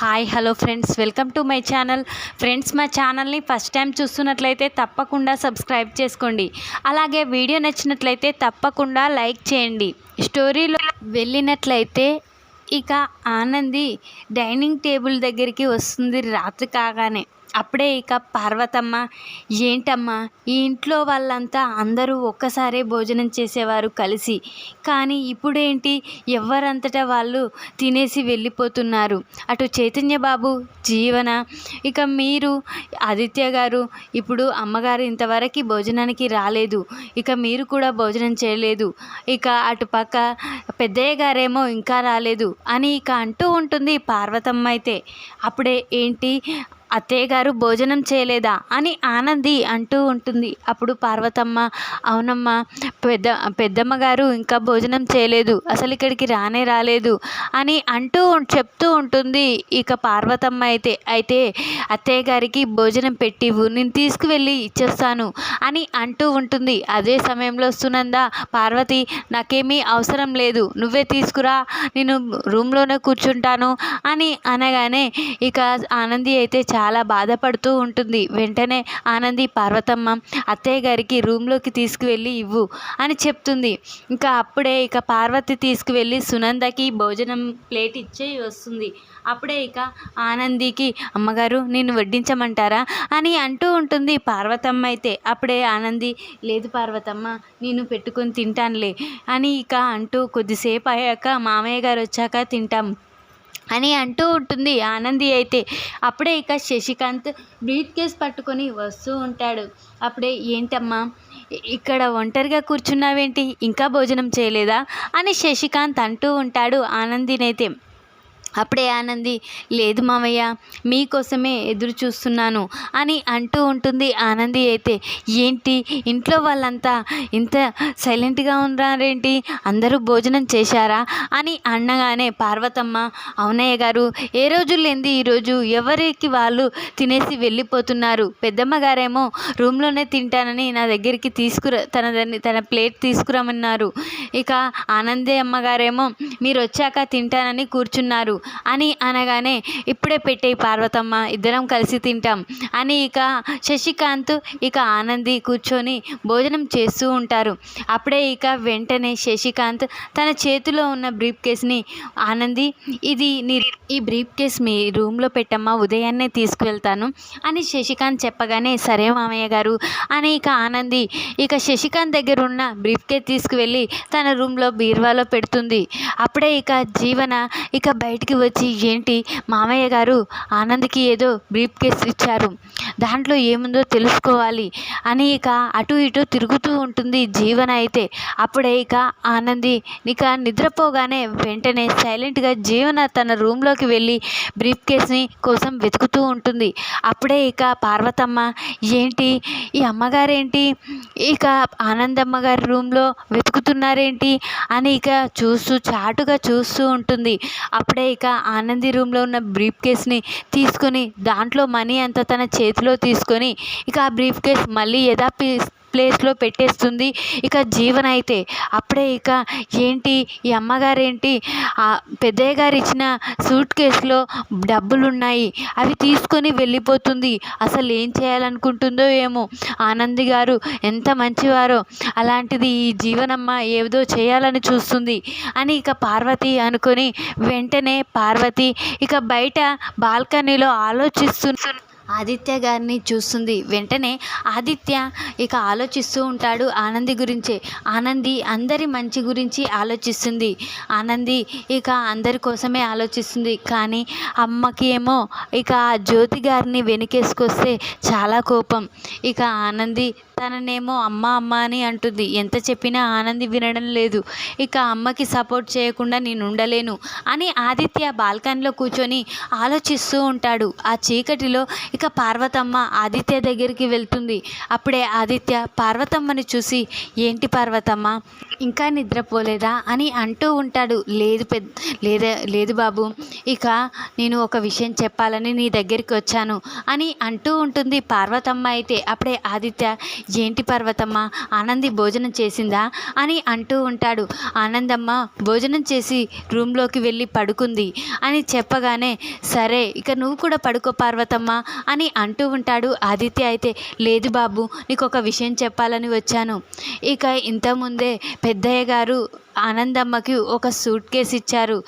Hi hello friends welcome to my channel friends మా ఛానల్ని first time చూస్తున్నట్లయితే తప్పకుండా సబ్స్క్రైబ్ చేసుకోండి. అలాగే వీడియో నచ్చినట్లయితే తప్పకుండా లైక్ చేయండి. స్టోరీలో వెళ్ళినట్లయితే ఇక ఆనంది డైనింగ్ టేబుల్ దగ్గరికి వస్తుంది రాత్రి కాగానే. అప్పుడే ఇక పార్వతమ్మ ఏంటమ్మా ఈ ఇంట్లో వాళ్ళంతా అందరూ ఒక్కసారే భోజనం చేసేవారు కలిసి. కానీ ఇప్పుడేంటి? ఎవరంతటా వాళ్ళు తినేసి వెళ్ళిపోతున్నారు. అటు చైతన్య బాబు జీవన ఇక మీరు ఆదిత్య గారు ఇప్పుడు అమ్మగారు ఇంతవరకు భోజనానికి రాలేదు. ఇక మీరు కూడా భోజనం చేయలేదు. ఇక అటు పక్క పెద్దయ్య గారేమో ఇంకా రాలేదు అని ఇక అంటూ ఉంటుంది పార్వతమ్మ అయితే. అప్పుడే ఏంటి? అత్తయ్య గారు భోజనం చేయలేదా అని ఆనంది అంటూ ఉంటుంది. అప్పుడు పార్వతమ్మ అవునమ్మా పెద్ద పెద్దమ్మ గారు ఇంకా భోజనం చేయలేదు. అసలు ఇక్కడికి రానే రాలేదు అని అంటూ చెప్తూ ఉంటుంది. ఇక పార్వతమ్మ అయితే అయితే అత్తయ్య గారికి భోజనం పెట్టివు నేను తీసుకువెళ్ళి ఇచ్చేస్తాను అని అంటూ ఉంటుంది. అదే సమయంలో సునంద పార్వతి నాకేమీ అవసరం లేదు. నువ్వే తీసుకురా నేను రూమ్లోనే కూర్చుంటాను అని అనగానే ఇక ఆనంది అయితే చాలా చాలా బాధపడుతూ ఉంటుంది. వెంటనే ఆనంది పార్వతమ్మ అత్తయ్య గారికి రూమ్లోకి తీసుకువెళ్ళి ఇవ్వు అని చెప్తుంది. ఇంకా అప్పుడే ఇక పార్వతి తీసుకువెళ్ళి సునందకి భోజనం ప్లేట్ ఇచ్చే వస్తుంది. అప్పుడే ఇక ఆనందికి అమ్మగారు నేను వడ్డించమంటారా? అని అంటూ ఉంటుంది పార్వతమ్మ అయితే. అప్పుడే ఆనంది లేదు పార్వతమ్మ నేను పెట్టుకొని తింటానులే అని ఇక అంటూ కొద్దిసేపు అయ్యాక మామయ్య గారు వచ్చాక తింటాం. అని అంటూ ఉంటుంది. ఆనంది అయితే అప్పుడే ఇక శశికాంత్ బ్రీత్ కేస్ పట్టుకొని వస్తూ ఉంటాడు. అప్పుడే ఏంటమ్మా ఇక్కడ ఒంటరిగా కూర్చున్నావేంటి? ఇంకా భోజనం చేయలేదా? అని శశికాంత్ అంటూ ఉంటాడు ఆనందినైతే. అప్పుడే ఆనంది లేదు మామయ్య మీకోసమే ఎదురు చూస్తున్నాను అని అంటూ ఉంటుంది ఆనంది అయితే. ఏంటి ఇంట్లో వాళ్ళంతా ఇంత సైలెంట్గా ఉన్నారేంటి? అందరూ భోజనం చేశారా? అని అనగానే పార్వతమ్మ అవునయ్య గారు ఏ రోజు లేనిది ఈరోజు ఎవరికి వాళ్ళు తినేసి వెళ్ళిపోతున్నారు? పెద్దమ్మ గారేమో రూమ్లోనే తింటానని నా దగ్గరికి తీసుకురా తన తన ప్లేట్ తీసుకురమన్నారు ఇక ఆనందే అమ్మగారేమో మీరు వచ్చాక తింటానని కూర్చున్నారు. అని అనగానే ఇప్పుడే పెట్టే పార్వతమ్మ ఇద్దరం కలిసి తింటాం. అని ఇక శశికాంత్ ఇక ఆనంది కూర్చొని భోజనం చేస్తూ ఉంటారు. అప్పుడే ఇక వెంటనే శశికాంత్ తన చేతిలో ఉన్న బ్రీఫ్ కేస్ని ఆనంది ఇది నీ ఈ బ్రీఫ్ కేస్ మీ రూమ్లో పెట్టమ్మా ఉదయాన్నే తీసుకువెళ్తాను అని శశికాంత్ చెప్పగానే సరే మామయ్య గారు అని ఇక ఆనంది ఇక శశికాంత్ దగ్గర ఉన్న బ్రీఫ్ కేస్ తీసుకువెళ్ళి తన రూమ్లో బీరువాలో పెడుతుంది. అప్పుడే ఇక జీవన ఇక బయటికి వచ్చి ఏంటి? మామయ్య గారు ఆనంద్కి ఏదో బ్రీఫ్ కేస్ ఇచ్చారు. దాంట్లో ఏముందో తెలుసుకోవాలి. అని ఇక అటు ఇటు తిరుగుతూ ఉంటుంది జీవన అయితే. అప్పుడే ఇక ఆనంది ఇక నిద్రపోగానే వెంటనే సైలెంట్గా జీవన తన రూమ్లోకి వెళ్ళి బ్రీఫ్ కేస్ని కోసం వెతుకుతూ ఉంటుంది. అప్పుడే ఇక పార్వతమ్మ ఏంటి? ఈ అమ్మగారేంటి? ఇక ఆనందమ్మ గారి రూమ్లో వెతుకుతున్నారేంటి? అని ఇక చూస్తూ చాటుగా చూస్తూ ఉంటుంది. అప్పుడే ఇక ఆనంది రూమ్లో ఉన్న బ్రీఫ్ కేస్ని తీసుకొని దాంట్లో మనీ అంతా తన చేతిలో తీసుకొని ఇక ఆ బ్రీఫ్ కేస్ మళ్ళీ యథాపి ప్లేస్లో పెట్టేస్తుంది. ఇక జీవన అయితే అప్పుడే ఇక ఏంటి ఈ అమ్మగారేంటి ఆ పెద్దయ్య గారు ఇచ్చిన సూట్ కేసులో డబ్బులు ఉన్నాయి అవి తీసుకొని వెళ్ళిపోతుంది. అసలు ఏం చేయాలనుకుంటుందో ఏమో. ఆనంది గారు ఎంత మంచివారో. అలాంటిది ఈ జీవనమ్మ ఏదో చేయాలని చూస్తుంది. అని ఇక పార్వతి అనుకొని వెంటనే పార్వతి ఇక బయట బాల్కనీలో ఆలోచిస్తు ఆదిత్య గారిని చూస్తుంది. వెంటనే ఆదిత్య ఇక ఆలోచిస్తూ ఉంటాడు ఆనంది గురించే. ఆనంది అందరి మంచి గురించి ఆలోచిస్తుంది. ఆనంది ఇక అందరి కోసమే ఆలోచిస్తుంది. కానీ అమ్మకి ఏమో ఇక ఆ జ్యోతి గారిని వెనకేసుకొస్తే చాలా కోపం. ఇక ఆనంది తననేమో అమ్మ అమ్మ అని అంటుంది. ఎంత చెప్పినా ఆనంది వినడం లేదు. ఇక అమ్మకి సపోర్ట్ చేయకుండా నేను ఉండలేను అని ఆదిత్య బాల్కనీలో కూర్చొని ఆలోచిస్తూ ఉంటాడు. ఆ చీకటిలో ఇక పార్వతమ్మ ఆదిత్య దగ్గరికి వెళ్తుంది. అప్పుడే ఆదిత్య పార్వతమ్మని చూసి ఏంటి పార్వతమ్మ ఇంకా నిద్రపోలేదా? అని అంటూ ఉంటాడు. లేదు పెద్ద లేదా లేదు బాబు ఇక నేను ఒక విషయం చెప్పాలని నీ దగ్గరికి వచ్చాను అని అంటూ ఉంటుంది పార్వతమ్మ అయితే. అప్పుడే ఆదిత్య ఏంటి పార్వతమ్మ ఆనంది భోజనం చేసిందా? అని అంటూ ఉంటాడు. ఆనందమ్మ భోజనం చేసి రూమ్లోకి వెళ్ళి పడుకుంది అని చెప్పగానే సరే ఇక నువ్వు కూడా పడుకో పార్వతమ్మ అని అంటూ ఉంటాడు ఆదిత్య అయితే లేదు బాబు నీకు ఒక విషయం చెప్పాలని వచ్చాను. ఇక ఇంతకుముందే పెద్దయ్య గారు ఆనందమ్మకి ఒక సూట్ కేస్ ఇచ్చారు.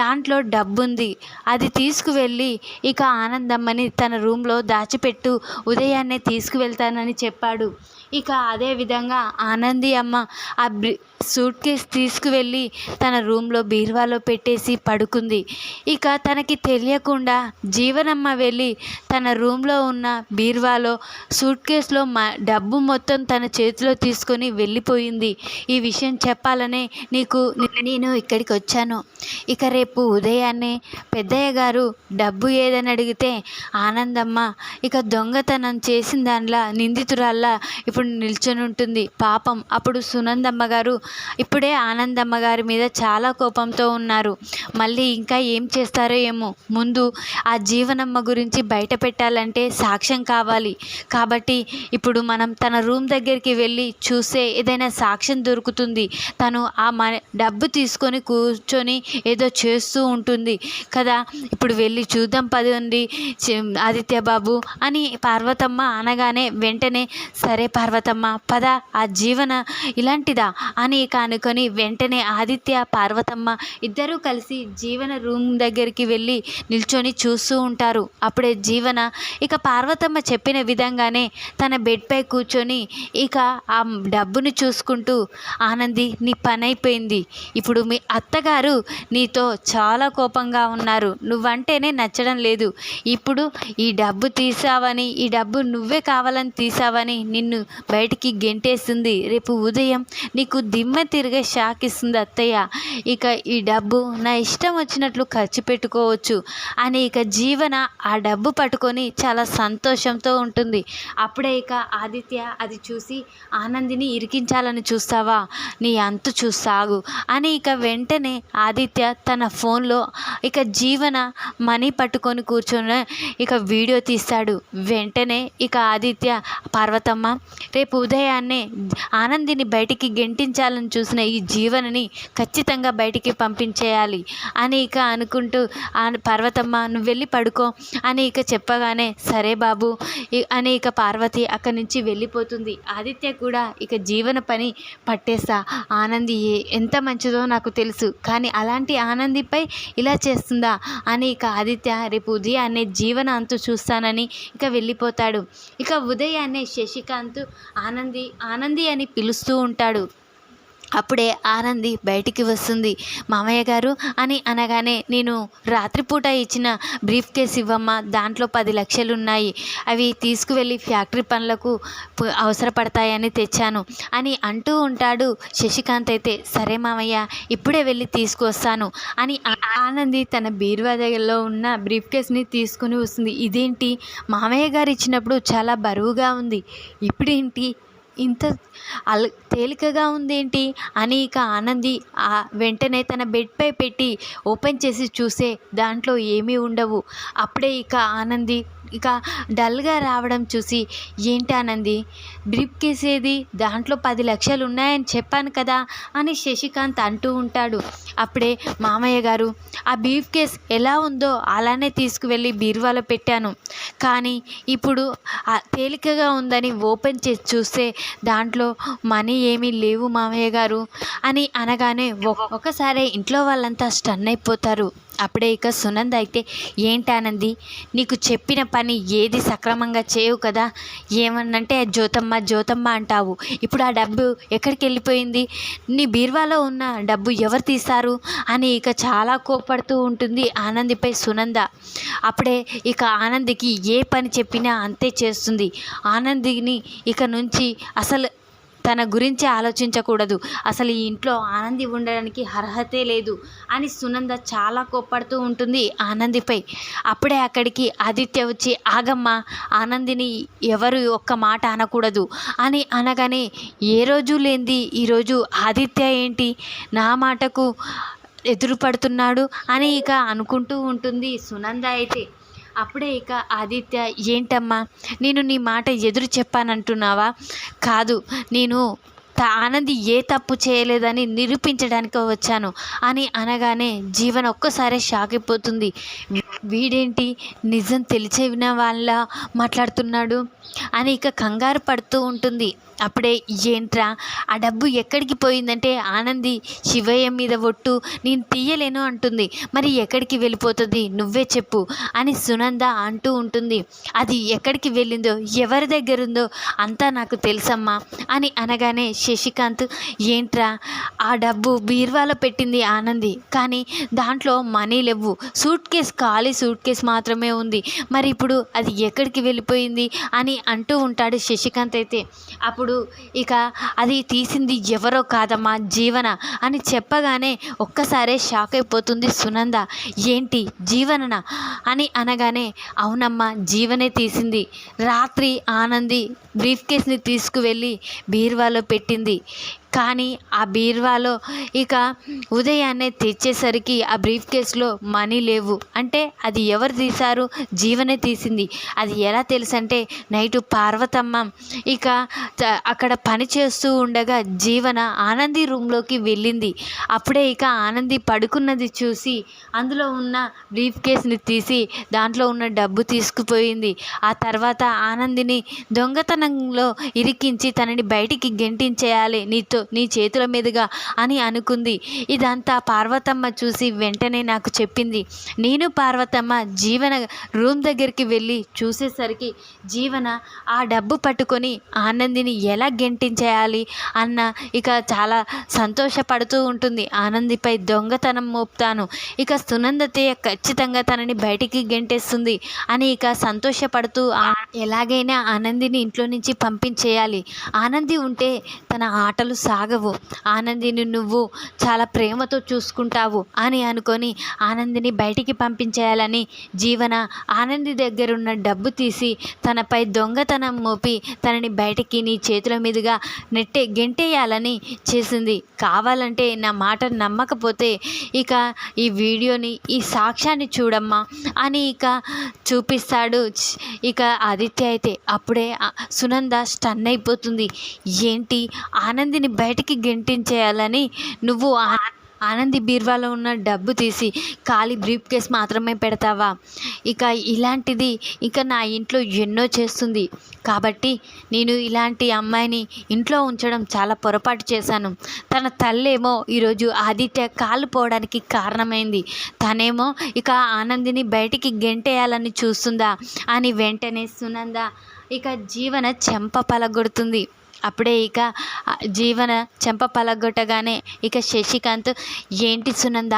దాంట్లో డబ్బు ఉంది అది తీసుకువెళ్ళి ఇక ఆనందమ్మని తన రూమ్లో దాచిపెట్టు ఉదయాన్నే తీసుకువెళ్తానని చెప్పాడు. ఇక అదే విధంగా ఆనంది అమ్మ ఆ బ్రి సూట్ కేస్ తీసుకువెళ్ళి తన రూమ్లో బీరువాలో పెట్టేసి పడుకుంది. ఇక తనకి తెలియకుండా జీవనమ్మ వెళ్ళి తన రూమ్లో ఉన్న బీరువాలో సూట్ కేసులో మ డబ్బు మొత్తం తన చేతిలో తీసుకొని వెళ్ళిపోయింది. ఈ విషయం చెప్పాలనే నీకు నేను ఇక్కడికి వచ్చాను. ఇక రేపు ఉదయాన్నే పెద్దయ్య గారు డబ్బు ఏదని అడిగితే ఆనందమ్మ ఇక దొంగతనం చేసిన దానిలా నిందితురాల్లా ఇప్పుడు నిల్చొని ఉంటుంది పాపం. అప్పుడు సునందమ్మ గారు ఇప్పుడే ఆనందమ్మ గారి మీద చాలా కోపంతో ఉన్నారు. మళ్ళీ ఇంకా ఏం చేస్తారో ఏమో. ముందు ఆ జీవనమ్మ గురించి బయట పెట్టాలంటే సాక్ష్యం కావాలి. కాబట్టి ఇప్పుడు మనం తన రూమ్ దగ్గరికి వెళ్ళి చూస్తే ఏదైనా సాక్ష్యం దొరుకుతుంది. తను ఆ మ డబ్బు తీసుకొని కూర్చొని ఏదో చేస్తూ ఉంటుంది. కదా ఇప్పుడు వెళ్ళి చూద్దాం పదండి చి- ఆదిత్య బాబు అని పార్వతమ్మ అనగానే వెంటనే సరే పార్వతమ్మ పద ఆ జీవన ఇలాంటిదా అని అని కానుకొని వెంటనే ఆదిత్య పార్వతమ్మ ఇద్దరూ కలిసి జీవన రూమ్ దగ్గరికి వెళ్ళి నిల్చొని చూస్తూ ఉంటారు. అప్పుడే జీవన ఇక పార్వతమ్మ చెప్పిన విధంగానే తన బెడ్పై కూర్చొని ఇక ఆ డబ్బును చూసుకుంటూ ఆనంది నీ పని అయిపోయింది ఇప్పుడు మీ అత్తగారు నీతో చాలా కోపంగా ఉన్నారు. నువ్వంటేనే నచ్చడం లేదు. ఇప్పుడు ఈ డబ్బు తీసావని ఈ డబ్బు నువ్వే కావాలని తీసావని నిన్ను బయటికి గెంటేస్తుంది రేపు ఉదయం నీకు దిమ్మ తిరిగే షాక్ ఇస్తుంది అత్తయ్య. ఇక ఈ డబ్బు నా ఇష్టం వచ్చినట్లు ఖర్చు పెట్టుకోవచ్చు అని ఇక జీవన ఆ డబ్బు పట్టుకొని చాలా సంతోషంతో ఉంటుంది. అప్పుడే ఇక ఆదిత్య అది చూసి ఆనందిని ఇరికించాలని చూస్తావా? నీ అంతు చూస్తాగు అని ఇక వెంటనే ఆదిత్య తన ఫోన్లో ఇక జీవన మనీ పట్టుకొని కూర్చొని ఇక వీడియో తీస్తాడు. వెంటనే ఇక ఆదిత్య పార్వతమ్మ రేపు ఉదయాన్నే ఆనందిని బయటికి గెంటించాలని చూసిన ఈ జీవనని ఖచ్చితంగా బయటికి పంపించేయాలి. అని ఇక అనుకుంటూ ఆ పార్వతమ్మ నువ్వు వెళ్ళి పడుకో. అని ఇక చెప్పగానే సరే బాబు. ఇ- అని ఇక పార్వతి అక్కడి నుంచి వెళ్ళిపోతుంది. ఆదిత్య కూడా ఇక జీవన పని పట్టేస్తా. ఆనంది ఎంత మంచిదో నాకు తెలుసు కానీ అలాంటి ఆనందిపై ఇలా చేస్తుందా? అని ఇక ఆదిత్య రేపు ఉదయాన్నే జీవన అంతు చూస్తానని ఇక వెళ్ళిపోతాడు. ఇక ఉదయాన్నే శశికాంత్ ఆనంది ఆనంది అని పిలుస్తూ ఉంటాడు. అప్పుడే ఆనంది బయటికి వస్తుంది. మామయ్య గారు అని అనగానే నేను రాత్రిపూట ఇచ్చిన బ్రీఫ్ కేస్ ఇవ్వమ్మా. దాంట్లో పది లక్షలు ఉన్నాయి అవి తీసుకువెళ్ళి ఫ్యాక్టరీ పనులకు అవసరపడతాయని తెచ్చాను అని అంటూ ఉంటాడు శశికాంత్ అయితే. సరే మామయ్య ఇప్పుడే వెళ్ళి తీసుకొస్తాను అని ఆనంది తన బీరువా దగ్గరలో ఉన్న బ్రీఫ్ కేస్ని తీసుకుని వస్తుంది. ఇదేంటి? మామయ్య గారు ఇచ్చినప్పుడు చాలా బరువుగా ఉంది. ఇప్పుడేంటి? ఇంత అల్ తేలికగా ఉందేంటి? అని ఇక ఆనంది ఆ వెంటనే తన బెడ్పై పెట్టి ఓపెన్ చేసి చూసే దాంట్లో ఏమీ ఉండవు. అప్పుడే ఇక ఆనంది ఇక డల్గా రావడం చూసి ఏంటి ఆనంది? బ్రీఫ్ కేస్ ఏది దాంట్లో పది లక్షలు ఉన్నాయని చెప్పాను కదా అని శశికాంత్ అంటూ ఉంటాడు. అప్పుడే మామయ్య గారు ఆ బ్రీఫ్ కేస్ ఎలా ఉందో అలానే తీసుకువెళ్ళి బీరువాలో పెట్టాను. కానీ ఇప్పుడు తేలికగా ఉందని ఓపెన్ చేసి చూస్తే దాంట్లో మనీ ఏమీ లేవు మామయ్య గారు అని అనగానే ఒ- ఇంట్లో వాళ్ళంతా స్టన్ అయిపోతారు. అప్పుడే ఇక సునంద అయితే ఏంటానంది నీకు చెప్పిన పని ఏది సక్రమంగా చేయవు కదా? ఏమన్నంటే జ్యోతమ్మ జ్యోతమ్మ అంటావు. ఇప్పుడు ఆ డబ్బు ఎక్కడికి వెళ్ళిపోయింది? నీ బీర్వాలో ఉన్న డబ్బు ఎవరు తీస్తారు? అని ఇక చాలా కోపడుతూ ఉంటుంది ఆనందిపై సునంద. అప్పుడే ఇక ఆనందికి ఏ పని చెప్పినా అంతే చేస్తుంది. ఆనందిని ఇక నుంచి అసలు తన గురించి ఆలోచించకూడదు. అసలు ఈ ఇంట్లో ఆనంది ఉండడానికి అర్హతే లేదు అని సునంద చాలా కోప్పడుతూ ఉంటుంది ఆనందిపై. అప్పుడే అక్కడికి ఆదిత్య వచ్చి ఆగమ్మ ఆనందిని ఎవరు ఒక్క మాట అనకూడదు అని అనగానే ఏ రోజు లేనిది ఈరోజు ఆదిత్య ఏంటి? నా మాటకు ఎదురుపడుతున్నాడు? అని ఇక అనుకుంటూ ఉంటుంది సునంద అయితే. అప్పుడే ఇక ఆదిత్య ఏంటమ్మా? నేను నీ మాట ఎదురు చెప్పానంటున్నావా? కాదు నేను ఆనంది ఏ తప్పు చేయలేదని నిరూపించడానికి వచ్చాను అని అనగానే జీవన్ ఒక్కసారి షాక్ అయిపోతుంది వీడేంటి? నిజం తెలిసిన వాళ్ళ మాట్లాడుతున్నాడు? అని ఇక కంగారు పడుతూ ఉంటుంది. అప్పుడే ఏంట్రా ఆ డబ్బు ఎక్కడికి పోయిందంటే ఆనంది శివయ్య మీద ఒట్టు నేను తీయలేను అంటుంది. మరి ఎక్కడికి వెళ్ళిపోతుంది? నువ్వే చెప్పు అని సునంద అంటూ ఉంటుంది. అది ఎక్కడికి వెళ్ళిందో ఎవరి దగ్గర ఉందో అంతా నాకు తెలుసమ్మా అని అనగానే శశికాంత్ ఏంట్రా ఆ డబ్బు బీర్వాలో పెట్టింది ఆనంది. కానీ దాంట్లో మనీ లేవు. సూట్ కేస్ ఖాళీ సూట్ కేస్ మాత్రమే ఉంది. మరి ఇప్పుడు అది ఎక్కడికి వెళ్ళిపోయింది అని అంటూ ఉంటాడు శశికాంత్ అయితే. అప్పుడు అప్పుడు ఇక అది తీసింది ఎవరో కాదమ్మా జీవన అని చెప్పగానే ఒక్కసారే షాక్ అయిపోతుంది సునంద. ఏంటి జీవననా? అని అనగానే అవునమ్మా జీవనే తీసింది. రాత్రి ఆనంది బ్రీఫ్ కేస్ని తీసుకువెళ్ళి బీర్వాలో పెట్టింది. కానీ ఆ బీర్వాలో ఇక ఉదయాన్నే తెచ్చేసరికి ఆ బ్రీఫ్ కేస్లో మనీ లేవు. అంటే అది ఎవరు తీశారు? జీవనే తీసింది. అది ఎలా తెలుసంటే నైటు పార్వతమ్మ ఇక అక్కడ పని చేస్తూ ఉండగా జీవన ఆనంది రూమ్లోకి వెళ్ళింది. అప్పుడే ఇక ఆనంది పడుకున్నది చూసి అందులో ఉన్న బ్రీఫ్ కేస్ని తీసి దాంట్లో ఉన్న డబ్బు తీసుకుపోయింది. ఆ తర్వాత ఆనందిని దొంగతనంలో ఇరికించి తనని బయటికి గెంటించేయాలి నీతో నీ చేతుల మీదుగా అని అనుకుంది. ఇదంతా పార్వతమ్మ చూసి వెంటనే నాకు చెప్పింది. నేను పార్వతమ్మ జీవన రూమ్ దగ్గరికి వెళ్ళి చూసేసరికి జీవన ఆ డబ్బు పట్టుకొని ఆనందిని ఎలా గెంటించేయాలి అన్న ఇక చాలా సంతోషపడుతూ ఉంటుంది. ఆనందిపై దొంగతనం మోపుతాను. ఇక సునందతయ్య ఖచ్చితంగా తనని బయటికి గెంటేస్తుంది అని ఇక సంతోషపడుతూ ఎలాగైనా ఆనందిని ఇంట్లో నుంచి పంపించేయాలి. ఆనంది ఉంటే తన ఆటలు సాగవు. ఆనందిని నువ్వు చాలా ప్రేమతో చూసుకుంటావు అని అనుకొని ఆనందిని బయటికి పంపించేయాలని జీవన ఆనంది దగ్గరున్న డబ్బు తీసి తనపై దొంగతనం మోపి తనని బయటికి నీ చేతుల మీదుగా నెట్టే గెంటేయాలని చేసింది. కావాలంటే నా మాట నమ్మకపోతే ఇక ఈ వీడియోని ఈ సాక్ష్యాన్ని చూడమ్మా అని ఇక చూపిస్తాడు. ఇక ఆదిత్య అయితే అప్పుడే సునంద స్టన్ అయిపోతుంది. ఏంటి? ఆనందిని బయటికి గెంటించేయాలని నువ్వు ఆనంది బీర్వాలో ఉన్న డబ్బు తీసి ఖాళీ బ్రీఫ్ కేస్ మాత్రమే పెడతావా? ఇక ఇలాంటిది ఇక నా ఇంట్లో ఎన్నో చేస్తుంది. కాబట్టి నేను ఇలాంటి అమ్మాయిని ఇంట్లో ఉంచడం చాలా పొరపాటు చేశాను. తన తల్లేమో ఈరోజు ఆదిత్య కాలు పోవడానికి కారణమైంది. తనేమో ఇక ఆనందిని బయటికి గెంటేయాలని చూస్తుందా? అని వెంటనే సునంద ఇక జీవన చెంప పలగొడుతుంది. అప్పుడే ఇక జీవన చెంప పలగొట్టగానే ఇక శశికాంత్ ఏంటి సునంద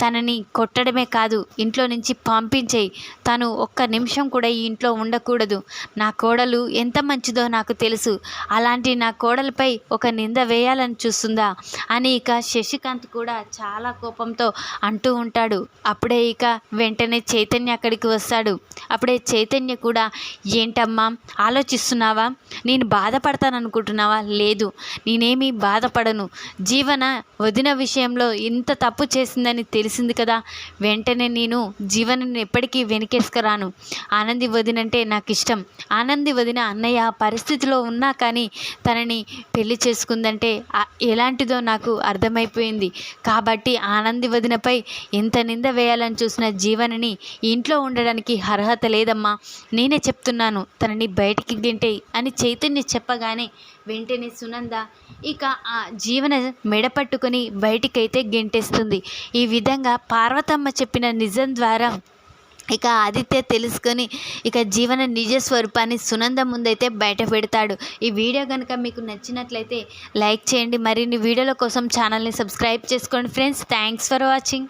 తనని కొట్టడమే కాదు ఇంట్లో నుంచి పంపించేయి. తను ఒక్క నిమిషం కూడా ఈ ఇంట్లో ఉండకూడదు. నా కోడలు ఎంత మంచిదో నాకు తెలుసు. అలాంటి నా కోడలపై ఒక నింద వేయాలని చూస్తుందా? అని ఇక శశికాంత్ కూడా చాలా కోపంతో అంటూ ఉంటాడు. అప్పుడే ఇక వెంటనే చైతన్య అక్కడికి వస్తాడు. అప్పుడే చైతన్య కూడా ఏంటమ్మా ఆలోచిస్తున్నావా? నేను బాధపడతాను అనుకుంటున్నావా లేదు. నేనేమీ బాధపడను. జీవన వదిన విషయంలో ఇంత తప్పు చేసిందని తెలిసింది కదా? వెంటనే నేను జీవనని ఎప్పటికీ వెనకేసుకురాను. ఆనంది వదినంటే నాకు ఇష్టం ఆనంది వదిన అన్నయ్య ఆ పరిస్థితిలో ఉన్నా కానీ తనని పెళ్ళి చేసుకుందంటే ఎలాంటిదో నాకు అర్థమైపోయింది. కాబట్టి ఆనంది వదినపై ఎంత నింద వేయాలని చూసిన జీవనని ఇంట్లో ఉండడానికి అర్హత లేదమ్మా. నేనే చెప్తున్నాను తనని బయటికి గెంటే అని చైతన్య చెప్పగానే వెంటనే సునంద ఇక ఆ జీవన మెడ పట్టుకొని బయటికైతే గెంటేస్తుంది. ఈ విధంగా పార్వతమ్మ చెప్పిన నిజం ద్వారా ఇక ఆదిత్య తెలుసుకొని ఇక జీవన నిజ స్వరూపాన్ని సునంద ముందైతే బయట పెడతాడు. ఈ వీడియో కనుక మీకు నచ్చినట్లయితే లైక్ చేయండి. మరిన్ని వీడియోల కోసం ఛానల్ని సబ్స్క్రైబ్ చేసుకోండి. Friends thanks for watching.